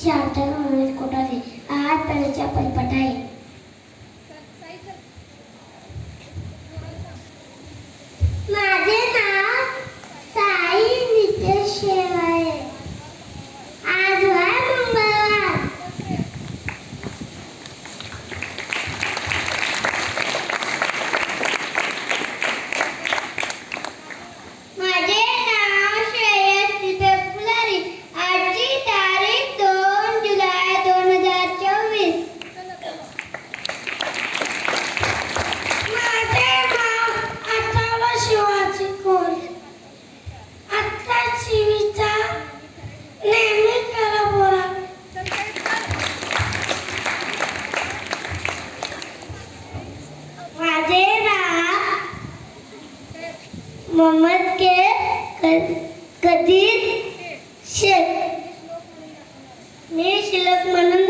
și am tărâmului cu toate, a pe răcea pălpătaie. Mohammad के कदीर शेख मैं शिलक मनन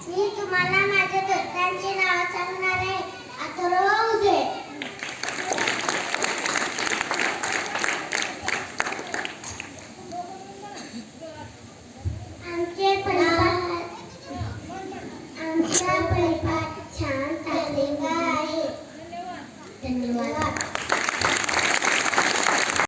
मी तुम्हाला माझ्या दोस्तांची नावं सांगणार आहे.